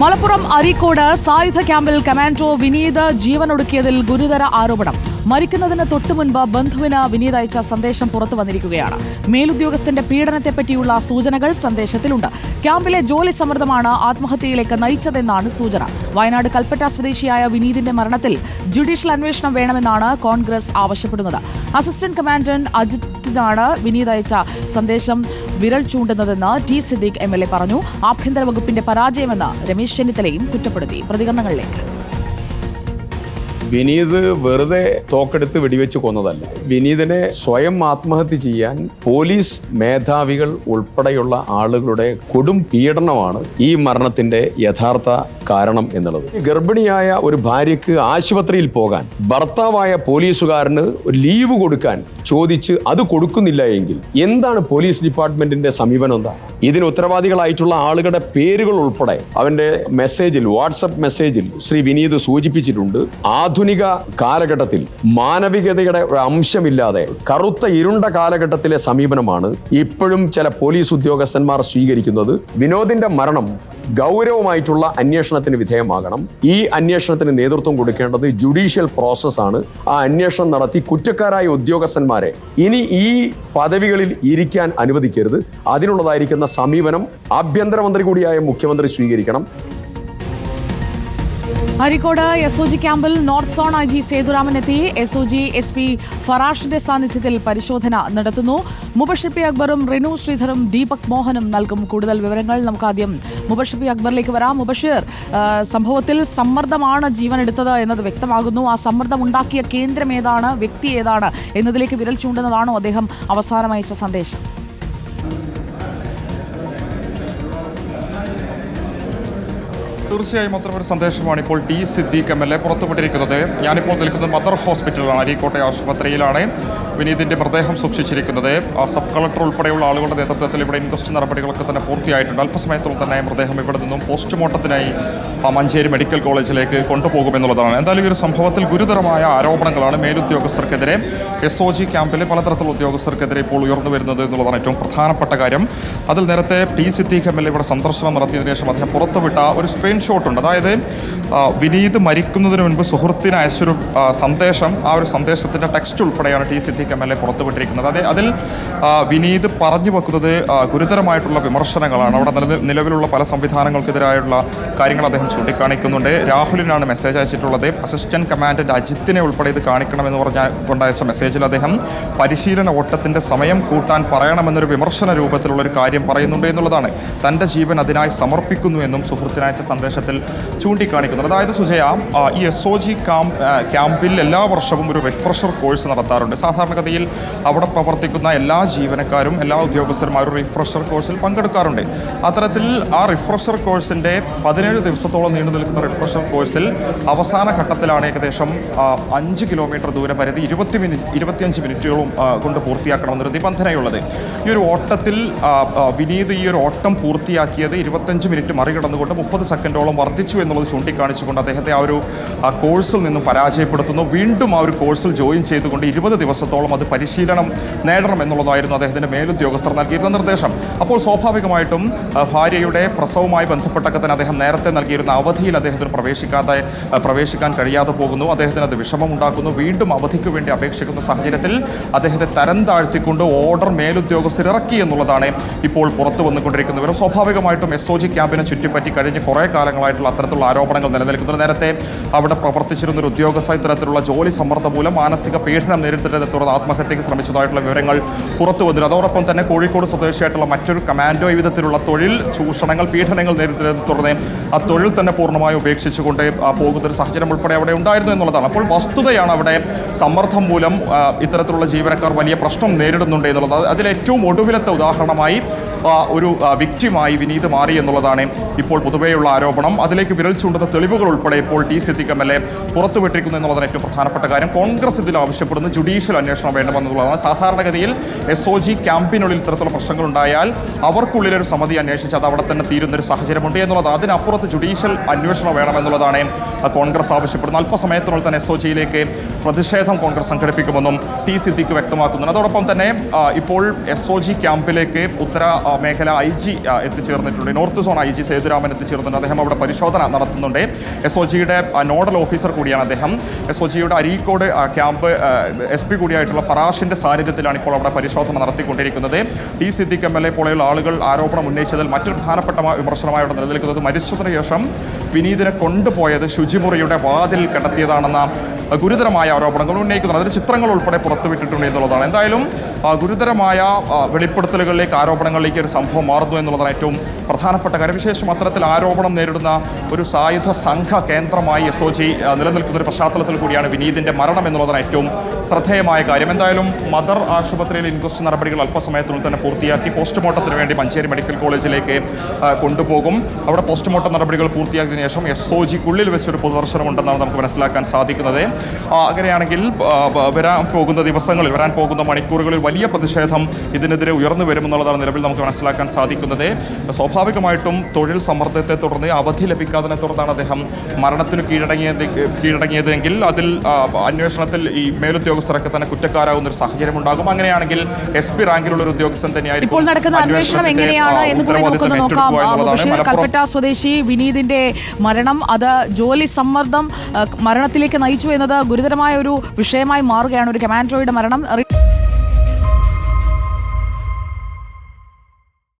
മലപ്പുറം അരീക്കോട് സായുധ ക്യാമ്പിൽ കമാൻഡോ വിനീത് ജീവനൊടുക്കിയതിൽ ഗുരുതര ആരോപണം. മരിക്കുന്നതിന് തൊട്ടു മുൻപ് ബന്ധുവിന് വിനീത് അയച്ച സന്ദേശം പുറത്തു വന്നിരിക്കുകയാണ്. മേലുദ്യോഗസ്ഥന്റെ പീഡനത്തെപ്പറ്റിയുള്ള സൂചനകൾ സന്ദേശത്തിലുണ്ട്. ക്യാമ്പിലെ ജോലി സമ്മർദ്ദമാണ് ആത്മഹത്യയിലേക്ക് നയിച്ചതെന്നാണ് സൂചന. വയനാട് കൽപ്പറ്റ സ്വദേശിയായ വിനീതിന്റെ മരണത്തിൽ ജുഡീഷ്യൽ അന്വേഷണം വേണമെന്നാണ് കോൺഗ്രസ് ആവശ്യപ്പെടുന്നത്. അസിസ്റ്റന്റ് കമാൻഡന്റ് അജിത്തിനാണ് വിനീത് അയച്ച സന്ദേശം. വിരൽ ചൂണ്ടുന്നതെന്ന് T Siddique M L A പറഞ്ഞു. ആഭ്യന്തര വകുപ്പിന്റെ പരാജയമെന്ന് രമേശ് ചെന്നിത്തലയും കുറ്റപ്പെടുത്തി. പ്രതികരണങ്ങളിലേക്ക്. വിനീത് വെറുതെ തോക്കെടുത്ത് വെടിവെച്ച് കൊന്നതല്ല. വിനീതിനെ സ്വയം ആത്മഹത്യ ചെയ്യാൻ പോലീസ് മേധാവികൾ ഉൾപ്പെടെയുള്ള ആളുകളുടെ കൊടും പീഡനമാണ് ഈ മരണത്തിന്റെ യഥാർത്ഥ കാരണം എന്നുള്ളത്. ഗർഭിണിയായ ഒരു ഭാര്യയ്ക്ക് ആശുപത്രിയിൽ പോകാൻ ഭർത്താവായ പോലീസുകാരന് ലീവ് കൊടുക്കാൻ ചോദിച്ച് അത് കൊടുക്കുന്നില്ല എങ്കിൽ എന്താണ് പോലീസ് ഡിപ്പാർട്ട്മെന്റിന്റെ സമീപനം എന്താ? ഇതിന് ഉത്തരവാദികളായിട്ടുള്ള ആളുകളുടെ പേരുകൾ ഉൾപ്പെടെ അവന്റെ മെസ്സേജിൽ വാട്സപ്പ് മെസ്സേജിൽ ശ്രീ വിനീത് സൂചിപ്പിച്ചിട്ടുണ്ട്. ആധുനിക കാലഘട്ടത്തിൽ മാനവികതയുടെ ഒരു അംശമില്ലാതെ കറുത്ത ഇരുണ്ട കാലഘട്ടത്തിലെ സമീപനമാണ് ഇപ്പോഴും ചില പോലീസ് ഉദ്യോഗസ്ഥന്മാർ സ്വീകരിക്കുന്നത്. വിനോദിന്റെ മരണം ഗൗരവമായിട്ടുള്ള അന്വേഷണത്തിന് വിധേയമാകണം. ഈ അന്വേഷണത്തിന് നേതൃത്വം കൊടുക്കേണ്ടത് ജുഡീഷ്യൽ പ്രോസസ്സാണ് ആ അന്വേഷണം നടത്തി കുറ്റക്കാരായ ഉദ്യോഗസ്ഥന്മാരെ ഇനി ഈ പദവികളിൽ ഇരിക്കാൻ അനുവദിക്കരുത്. അതിനുള്ളതായിരിക്കുന്ന സമീപനം ആഭ്യന്തരമന്ത്രി കൂടിയായ മുഖ്യമന്ത്രി സ്വീകരിക്കണം. അരീക്കോട് എസ് ഒ ജി ക്യാമ്പിൽ north zone I G Sethuraman എത്തി. S O G S P ഫറാഷിന്റെ സാന്നിധ്യത്തിൽ പരിശോധന നടത്തുന്നു. മുബഷിപ്പി അക്ബറും റിനു ശ്രീധറും ദീപക് മോഹനും നൽകും കൂടുതൽ വിവരങ്ങൾ നമുക്ക് ആദ്യം മുബഷിപ്പി അക്ബറിലേക്ക് വരാം. മുബഷീർ സംഭവത്തിൽ സമ്മർദ്ദമാണ് ജീവൻ എടുത്തത് എന്നത് വ്യക്തമാകുന്നു. ആ സമ്മർദ്ദം ഉണ്ടാക്കിയ കേന്ദ്രം ഏതാണ്? വ്യക്തി ഏതാണ്? എന്നതിലേക്ക് വിരൽ ചൂണ്ടുന്നതാണോ അദ്ദേഹം അവസാനം അയച്ച സന്ദേശം? തീർച്ചയായും അത്തരമൊരു സന്ദേശമാണ് ഇപ്പോൾ T Siddique M L A പുറത്തുവിട്ടിരിക്കുന്നത്. ഞാനിപ്പോൾ നിൽക്കുന്നത് മദർ ഹോസ്പിറ്റലിലാണ് അരീക്കോട്ടെ ആശുപത്രിയിലാണ്. വിനീതിന്റെ മൃതദേഹം സൂക്ഷിച്ചിരിക്കുന്നത്. സബ് കളക്ടർ ഉൾപ്പെടെയുള്ള ആളുകളുടെ നേതൃത്വത്തിൽ ഇവിടെ ഇൻക്വസ്റ്റ് നടപടികളൊക്കെ തന്നെ പൂർത്തിയായിട്ടുണ്ട്. അല്പസമയത്തോളം തന്നെ മൃതദേഹം ഇവിടെ നിന്നും പോസ്റ്റ്മോർട്ടത്തിനായി മഞ്ചേരി മെഡിക്കൽ കോളേജിലേക്ക് കൊണ്ടുപോകുമെന്നുള്ളതാണ് എന്തായാലും ഈ ഒരു സംഭവത്തിൽ ഗുരുതരമായ ആരോപണങ്ങളാണ് മേലുദ്യോഗസ്ഥർക്കെതിരെ. എസ് ഒ ജി ക്യാമ്പിലെ പലതരത്തിലുള്ള ഉദ്യോഗസ്ഥർക്കെതിരെ ഇപ്പോൾ ഉയർന്നു വരുന്നത് എന്നുള്ളതാണ് ഏറ്റവും പ്രധാനപ്പെട്ട കാര്യം. അതിൽ നേരത്തെ T Siddique M L A ഇവിടെ സന്ദർശനം നടത്തിയതിനു ശേഷം അദ്ദേഹം പുറത്തുവിട്ട ഒരു സ്ക്രീൻഷോട്ട് ഉണ്ട്. അതായത് വിനീത് മരിക്കുന്നതിന് മുൻപ് സുഹൃത്തിന് അയച്ചൊരു സന്ദേശം ആ ഒരു സന്ദേശത്തിന്റെ ടെക്സ്റ്റ് ഉൾപ്പെടെയാണ് T Siddique M L A പുറത്തുവിട്ടിരിക്കുന്നത്. അതെ അതിൽ വിനീത് പറഞ്ഞു വെക്കുന്നത് ഗുരുതരമായിട്ടുള്ള വിമർശനങ്ങളാണ്. അവിടെ നില നിലവിലുള്ള പല സംവിധാനങ്ങൾക്കെതിരായുള്ള കാര്യങ്ങൾ അദ്ദേഹം ചൂണ്ടിക്കാണിക്കുന്നുണ്ട്. രാഹുലിനാണ് മെസ്സേജ് അയച്ചിട്ടുള്ളത്. അസിസ്റ്റന്റ് കമാൻഡന്റ് അജിത്തിനെ ഉൾപ്പെടെ ഇത് കാണിക്കണമെന്ന് പറഞ്ഞ കൊണ്ടയച്ച മെസ്സേജിൽ അദ്ദേഹം പരിശീലന ഓട്ടത്തിന്റെ സമയം കൂട്ടാൻ പറയണമെന്നൊരു വിമർശന രൂപത്തിലുള്ള ഒരു കാര്യം പറയുന്നുണ്ട് എന്നുള്ളതാണ്. തന്റെ ജീവൻ അതിനായി സമർപ്പിക്കുന്നു എന്നും സുഹൃത്തിനയച്ച സന്ദേശത്തിൽ ചൂണ്ടിക്കാണിക്കുന്നുണ്ട്. അതായത് സുജയ ഈ എസ് ഒ ജി ക്യാമ്പ് ക്യാമ്പിൽ എല്ലാ വർഷവും ഒരു റിഫ്രഷർ കോഴ്സ് നടത്താറുണ്ട്. സാധാരണഗതിയിൽ അവിടെ പ്രവർത്തിക്കുന്ന എല്ലാ ജീവനക്കാരും എല്ലാ ഉദ്യോഗസ്ഥരും ഒരു റിഫ്രഷർ കോഴ്സിൽ പങ്കെടുക്കാറുണ്ട്. അത്തരത്തിൽ ആ റിഫ്രഷർ കോഴ്സിന്റെ പതിനേഴ് ദിവസത്തോളം നീണ്ടു നിൽക്കുന്ന റിഫ്രഷർ കോഴ്സിൽ അവസാന ഘട്ടത്തിലാണ് ഏകദേശം അഞ്ച് കിലോമീറ്റർ ദൂരം പരിധി ഇരുപത്തി മിനിറ്റ് ഇരുപത്തിയഞ്ച് മിനിറ്റുകളും കൊണ്ട് പൂർത്തിയാക്കണമെന്നൊരു നിബന്ധനയുള്ളത്. ഈ ഒരു ഓട്ടത്തിൽ വിനീത് ഈ ഒരു ഓട്ടം പൂർത്തിയാക്കിയത് ഇരുപത്തഞ്ച് മിനിറ്റ് മറികടന്നുകൊണ്ട് മുപ്പത് സെക്കൻഡോളം വർദ്ധിച്ചു എന്നുള്ളത് ചൂണ്ടിക്കാണിച്ചുകൊണ്ട് അദ്ദേഹത്തെ ആ ഒരു കോഴ്സിൽ നിന്നും പരാജയപ്പെടുത്തുന്നു. വീണ്ടും ആ ഒരു കോഴ്സിൽ ജോയിൻ ചെയ്തുകൊണ്ട് ഇരുപത് ദിവസത്തോളം അത് പരിശീലനം നേടണം എന്നുള്ളതായിരുന്നു അദ്ദേഹത്തിന്റെ മേലുദ്യോഗസ്ഥർ നൽകിയിരുന്ന നിർദ്ദേശം. അപ്പോൾ സ്വാഭാവികമായിട്ടും ഭാര്യയുടെ പ്രസവവുമായി ബന്ധപ്പെട്ടൊക്കെ തന്നെ അദ്ദേഹം നേരത്തെ നൽകിയിരുന്ന അവധിയിൽ അദ്ദേഹത്തിന് പ്രവേശിക്കാതെ പ്രവേശിക്കാൻ കഴിയാതെ പോകുന്നു. അദ്ദേഹത്തിന് അത് വിഷമമുണ്ടാക്കുന്നു. വീണ്ടും അവധിക്ക് വേണ്ടി അപേക്ഷിക്കുന്ന സാഹചര്യത്തിൽ അദ്ദേഹത്തെ തരം താഴ്ത്തിക്കൊണ്ട് ഓർഡർ മേലുദ്യോഗസ്ഥർ ഇറക്കി എന്നുള്ളതാണ് ഇപ്പോൾ പുറത്തു വന്നുകൊണ്ടിരിക്കുന്ന വിവരം. സ്വാഭാവികമായിട്ടും എസ് ഒ ജി ക്യാമ്പിനെ ചുറ്റിപ്പറ്റി കഴിഞ്ഞ് കുറേ കാലങ്ങളായിട്ടുള്ള അത്തരത്തിലുള്ള ആരോപണങ്ങൾ നിലനിൽക്കുന്നത് നേരത്തെ അവിടെ പ്രവർത്തിച്ചിരുന്ന ഒരു ഉദ്യോഗസ്ഥ ഇത്തരത്തിലുള്ള ജോലി സമ്മർദ്ദം മൂലം മാനസിക പീഡനം നേരിട്ടതിനെ തുടർന്ന് ആത്മഹത്യയ്ക്ക് ശ്രമിച്ചതായിട്ടുള്ള വിവരങ്ങൾ പുറത്തു വന്നിരുന്നു. അതോടൊപ്പം തന്നെ കോഴിക്കോട് സ്വദേശിയായിട്ടുള്ള മറ്റൊരു കമാൻഡോ വിധത്തിലുള്ള തൊഴിൽ ചൂഷണങ്ങൾ പീഡനങ്ങൾ നേരിട്ടതിനെ തുടർന്ന് ആ തൊഴിൽ തന്നെ പൂർണമായി ഉപേക്ഷിച്ചുകൊണ്ട് പോകുന്ന ഒരു സാഹചര്യം ഉൾപ്പെടെ അവിടെ ഉണ്ടായിരുന്നു എന്നുള്ളതാണ്. അപ്പോൾ വസ്തുതയാണ് അവിടെ സമ്മർദ്ദം മൂലം ഇത്തരത്തിലുള്ള ജീവനക്കാർ വലിയ പ്രശ്നം നേരിടുന്നുണ്ട് എന്നുള്ളത്. അതിലേറ്റവും ഒടുവിലത്തെ ഉദാഹരണമായി ഒരു വിക്റ്റിമായി വിനീത് മാറി എന്നുള്ളതാണ് ഇപ്പോൾ പൊതുവെയുള്ള ആരോപണം. അതിലേക്ക് വിരൽ ചൂണ്ടുന്ന തെളിവുകൾ ഉൾപ്പെടെ ഇപ്പോൾ T Siddique M L A പുറത്തുവിട്ടിരിക്കുന്നു എന്നുള്ളതാണ് ഏറ്റവും പ്രധാനപ്പെട്ട കാര്യം. കോൺഗ്രസ് ഇതിൽ ആവശ്യപ്പെടുന്ന. ജുഡീഷ്യൽ അന്വേഷണം വേണമെന്നുള്ളതാണ് സാധാരണഗതിയിൽ എസ് ഒ ജി ക്യാമ്പിനുള്ളിൽ ഇത്തരത്തിലുള്ള പ്രശ്നങ്ങൾ ഉണ്ടായാൽ അവർക്കുള്ളിലൊരു സമിതി അന്വേഷിച്ച് അത് അവിടെ തന്നെ തീരുന്നൊരു സാഹചര്യമുണ്ട് എന്നുള്ളത്. അതിനപ്പുറത്ത് ജുഡീഷ്യൽ അന്വേഷണം വേണമെന്നുള്ളതാണ് കോൺഗ്രസ് ആവശ്യപ്പെടുന്നത്. അല്പസമയത്തിനുള്ളിൽ തന്നെ എസ് ഒ ജിയിലേക്ക് പ്രതിഷേധം കോൺഗ്രസ് സംഘടിപ്പിക്കുമെന്നും ടി സിദ്ദിഖ് വ്യക്തമാക്കുന്നുണ്ട്. അതോടൊപ്പം തന്നെ ഇപ്പോൾ എസ് ഒ ജി ക്യാമ്പിലേക്ക് ഉത്തര മേഖല I G എത്തിച്ചേർന്നിട്ടുണ്ട്. North zone I G Sethuraman എത്തിച്ചേർന്നിട്ടുണ്ട്. അദ്ദേഹം അവിടെ പരിശോധന നടത്തുന്നുണ്ട്. എസ് ഒ ജിയുടെ നോഡൽ ഓഫീസർ കൂടിയാണ് അദ്ദേഹം. എസ് ഒ ജിയുടെ അരീക്കോട് ക്യാമ്പ് എസ് പി കൂടിയായിട്ടുള്ള ഫറാഷിന്റെ സാന്നിധ്യത്തിലാണ് ഇപ്പോൾ അവിടെ പരിശോധന നടത്തിക്കൊണ്ടിരിക്കുന്നത്. T Siddique M L A പോലെയുള്ള ആളുകൾ ആരോപണം ഉന്നയിച്ചതിൽ മറ്റൊരു പ്രധാനപ്പെട്ട വിമർശനമായി അവിടെ നിലനിൽക്കുന്നത് മരിച്ചതിനു ശേഷം വിനീതിനെ കൊണ്ടുപോയത് ശുചിമുറിയുടെ വാതിൽ കിടത്തിയതാണെന്ന ഗുരുതരമായ ആരോപണങ്ങൾ ഉന്നയിക്കുന്നുണ്ട് അതിന് ചിത്രങ്ങൾ ഉൾപ്പെടെ പുറത്തുവിട്ടിട്ടുണ്ട് എന്നുള്ളതാണ്. എന്തായാലും ഗുരുതരമായ വെളിപ്പെടുത്തലുകളിലേക്ക് ആരോപണങ്ങളിലേക്ക് ഒരു സംഭവം മാറുന്നു എന്നുള്ളതാണ് ഏറ്റവും പ്രധാനപ്പെട്ട കാര്യം. വിശേഷം അത്തരത്തിൽ ആരോപണം നേരിടുന്ന ഒരു സായുധ സംഘ കേന്ദ്രമായി എസ് ഒ ജി നിലനിൽക്കുന്ന ഒരു പശ്ചാത്തലത്തിൽ കൂടിയാണ് വിനീതിന്റെ മരണം എന്നുള്ളതാണ് ഏറ്റവും ശ്രദ്ധേയമായ കാര്യം. എന്തായാലും മദർ ആശുപത്രിയിൽ ഇൻക്വസ്റ്റ് നടപടികൾ അല്പസമയത്തിനുള്ളിൽ തന്നെ പൂർത്തിയാക്കി പോസ്റ്റ്മോർട്ടത്തിന് വേണ്ടി മഞ്ചേരി മെഡിക്കൽ കോളേജിലേക്ക് കൊണ്ടുപോകും. അവിടെ പോസ്റ്റ്മോർട്ടം നടപടികൾ പൂർത്തിയാക്കിയതിനു ശേഷം എസ് ഒ ജിക്കുള്ളിൽ വെച്ചൊരു പൊതുദർശനം ഉണ്ടെന്നാണ് നമുക്ക് മനസ്സിലാക്കാൻ സാധിക്കുന്നത്. അങ്ങനെയാണെങ്കിൽ വരാൻ പോകുന്ന ദിവസങ്ങളിൽ വരാൻ പോകുന്ന മണിക്കൂറുകളിൽ വലിയ പ്രതിഷേധം ഇതിനെതിരെ ഉയർന്നു വരുമെന്നുള്ളതാണ് നിലവിൽ നമുക്ക് മനസ്സിലാക്കാൻ സാധിക്കുന്നത്. സ്വാഭാവികമായിട്ടും തൊഴിൽ സമ്മർദ്ദത്തെ തുടർന്ന് അവധി ലഭിക്കാതിനെ തുടർന്നാണ് അദ്ദേഹം മരണത്തിന് കീഴടങ്ങിയത് കീഴടങ്ങിയതെങ്കിൽ അതിൽ അന്വേഷണത്തിൽ ഈ മേലുദ്യോഗസ്ഥരൊക്കെ തന്നെ കുറ്റക്കാരാകുന്ന ഒരു സാഹചര്യം ഉണ്ടാകും. അങ്ങനെയാണെങ്കിൽ എസ് പി റാങ്കിലുള്ള ഒരു ഉദ്യോഗസ്ഥൻ തന്നെയായിരിക്കും ഇപ്പോൾ നടക്കുന്ന അന്വേഷണം എങ്ങനെയാണ് എന്ന് കൂടി നമുക്കൊന്ന് നോക്കാം. ബഷീർ കൽപ്പറ്റ സ്വദേശി വിനീതിന്റെ മരണം അത് ജോലി സമ്മർദ്ദം മരണത്തിലേക്ക് നയിച്ചു എന്നത് ഗുരുതരമായ ഒരു വിഷയമായി മാറുകയാണ് ഒരു കമാൻഡോയുടെ മരണം.